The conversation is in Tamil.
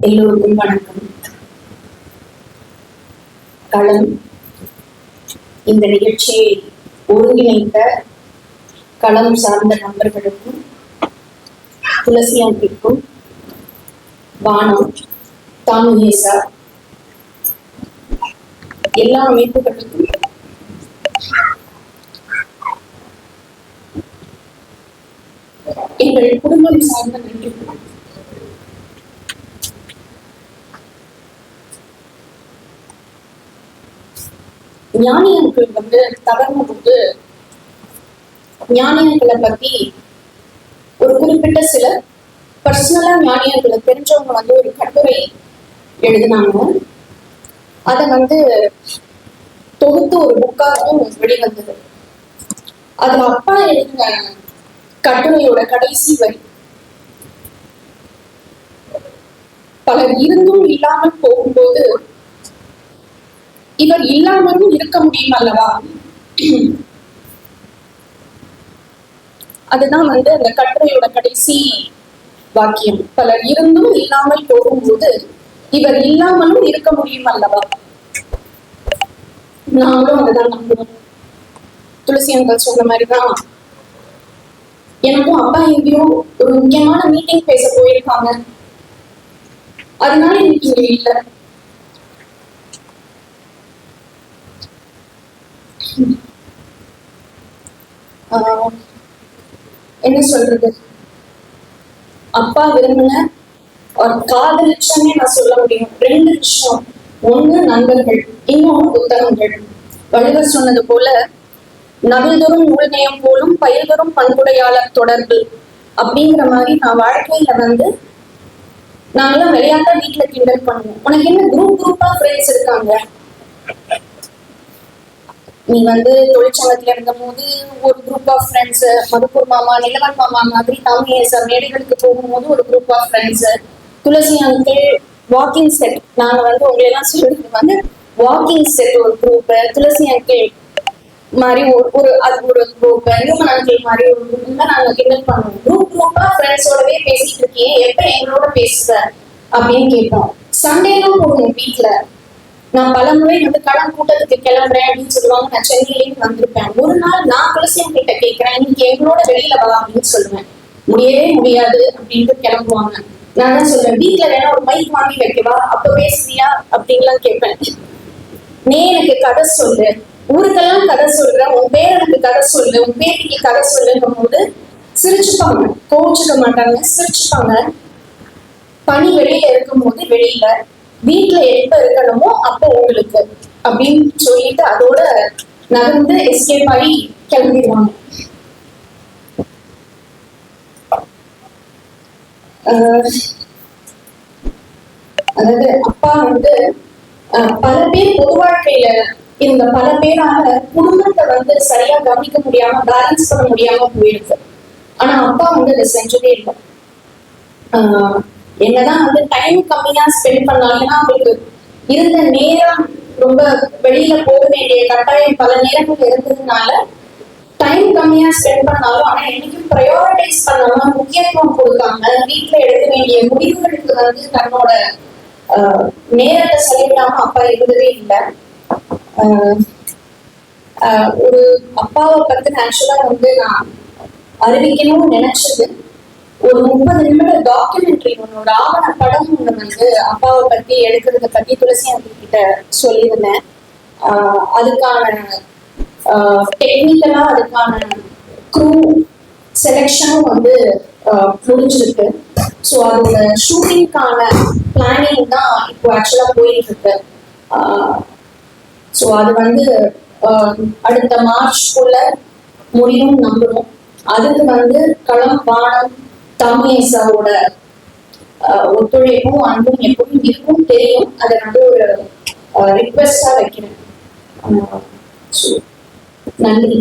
எல்லோருக்கும் வணக்கம். களம். இந்த நிகழ்ச்சியை ஒருங்கிணைத்த களம் சார்ந்த நண்பர்களுக்கும் துளசி அமைப்பிற்கும் வானம் தாமுகேசா எல்லா அமைப்புகளுக்கும் எங்கள் குடும்பம் சார்ந்த நன்றி ஞானி அங்கிள் வந்து தவறும் போது ஞானி அங்கிளை பத்தி ஒரு குறிப்பிட்ட சில பர்சனலா ஞானி அங்கிளை தெரிஞ்சவங்க வந்து ஒரு கட்டுரை எழுதினாங்க. அதை வந்து தொகுத்து ஒரு புக்காகவும் வெளிவந்தது. அதுல அப்பா எழுதின கட்டுரையோட கடைசி வரி. பலர் இருந்தும் இல்லாமல் போகும்போது இவர் இல்லாமலும் இருக்க முடியும் அல்லவா? அதுதான் வந்து அந்த கட்டுரையோட கடைசி வாக்கியம். பலர் இருந்தும் இல்லாமல் போகும்போது இவர் இல்லாமலும் இருக்க முடியும் அல்லவா? நாங்களும் அதுதான் நம்புவோம் துளசி அங்கல் சொன்ன மாதிரிதான். எனக்கும் அப்பா எங்கேயோ ஒரு முக்கியமான மீட்டிங் பேச போயிருக்காங்க. அதனால இன்னைக்கு இங்க இல்லை. என்ன சொல்றது? அப்பா விரும்பின ஒரு காதலிச்சமே நான் சொல்ல முடியும். ரெண்டு விஷயம் ஒண்ணு நண்பர்கள் இன்னொன்னு புத்தகங்கள். வள்ளுவர் சொன்னது போல நவில்தோறும் நூல்நயம் போலும் பயில்தோறும் பண்புடையாளர் தொடர்பு அப்படிங்கிற மாதிரி நான் வாழ்க்கையில வந்து நாங்கெல்லாம் விளையாட்டா வீட்டுல கிண்டல் பண்ணுவோம். உனக்கு என்ன குரூப் குரூப்பா ஃப்ரெண்ட்ஸ் இருக்காங்க? நீ வந்து தொழிற்சங்கத்துல இருந்த போது ஒரு குரூப் ஆஃப் ஃப்ரெண்ட்ஸ் மதுப்பூர் மாமா நிலவன் மாமா மாதிரி தமிழ் மேடைகளுக்கு போகும்போது ஒரு group of friends Tulasi uncle walking set நாங்க வந்து உங்களை எல்லாம் சொல்றது வந்து வாக்கிங் செட் ஒரு குரூப் துளசி அங்கிள் மாதிரி ஒரு ஒரு அது ஒரு குரூப் ஹியூமன் அங்கிள் மாதிரி ஒரு குரூப் தான் நாங்க கிண்டல் பண்ணுவோம் குரூப் குரூப்பா ஃப்ரெண்ட்ஸோடவே பேசிட்டு இருக்கீங்க. எப்ப எங்களோட பேசுற அப்படின்னு கேட்போம் சண்டேலாம் போகணும் வீட்டுல நான் பல முறை வந்து கடன் கூட்டத்துக்கு கிளம்புறேன் அப்படின்னு சொல்லுவாங்க. நான் சென்னையிலேயும் வந்திருப்பேன். ஒரு நாள் நான் துளசியம் கிட்ட கேட்கிறேன் இன்னைக்கு எங்களோட வெளியில வா அப்படின்னு சொல்லுவேன். முடியவே முடியாது அப்படின்ட்டு கிளம்புவாங்க. நான் தான் சொல்றேன்? வீட்டுல வேணா ஒரு மைக் வாங்கி வைக்கவா? அப்ப பேசுறியா? அப்படின்லாம் கேட்பேன். நீ எனக்கு கதை சொல்லு. ஊருக்கெல்லாம் கதை சொல்ற. உன் பேரனுக்கு கதை சொல்லு. உன் பேருக்கு கதை சொல்லுங்கும் போது சிரிச்சுப்பாங்க. கோவிச்சுக்க மாட்டாங்க. சிரிச்சுப்பாங்க. பனி வெளியில இருக்கும்போது வெளியில. வீட்டுல எப்ப இருக்கணுமோ அப்போ உங்களுக்கு அப்படின்னு சொல்லிட்டு அதோட நகர்ந்து எஸ்கேப் ஆகி கிளம்பிடுவாங்க. அதாவது அப்பா வந்து ஆஹ் பல பேர் பொது வாழ்க்கையில இருந்த பல பேரால குடும்பத்தை வந்து சரியா கவனிக்க முடியாம பேலன்ஸ் பண்ண முடியாம போயிருக்கு. ஆனா அப்பா வந்து அதை செஞ்சதே இல்லை. ஆஹ் என்னதான் வந்து டைம் கம்மியா ஸ்பெண்ட் பண்ணாங்கன்னா அவங்களுக்கு இருந்த நேரம் ரொம்ப வெளியில போக வேண்டிய கட்டாயம் பல நேரங்கள் இருந்ததுனால டைம் கம்மியா ஸ்பெண்ட் பண்ணாலும் ஆனா என்னைக்கும் ப்ரையாரிட்டைஸ் பண்ணாம முக்கியத்துவம் கொடுக்காம வீட்டுல எடுக்க வேண்டிய முடிவுகளுக்கு வந்து தன்னோட நேரத்தை செலவிடாம அப்பா இருந்ததே இல்லை. ஒரு அப்பாவை பத்தி ஆக்சுவலா வந்து நான் அறிவிக்கணும்னு நினைச்சது. ஒரு முப்பது நிமிட டாக்குமெண்ட்ரி உன்னோட ஆவண படம் ஒண்ணு வந்து அப்பாவை பத்தி எடுக்கிறத பத்தி துளசி அவங்க கிட்ட சொல்லியிருந்தேன். ஆஹ் அதுக்கான டெக்னிக்கலா அதுக்கான க்ரூ செலெக்ஷனும் வந்து முடிஞ்சிருக்கு. ஸோ அதோட ஷூட்டிங்கான பிளானிங் தான் இப்போ ஆக்சுவலா போயிட்டு இருக்கு ஸோ அது வந்து அடுத்த மார்ச்க்குள்ள முடியும் நம்புறோம். அதுக்கு வந்து களம் வானம் தமிழேசாவோட ஒத்துழைப்பும் அன்பும் எப்பவும் இருக்கும் தெரியும். அதை வந்து ஒரு ரிக்வெஸ்டா வைக்கிறேன். நன்றி.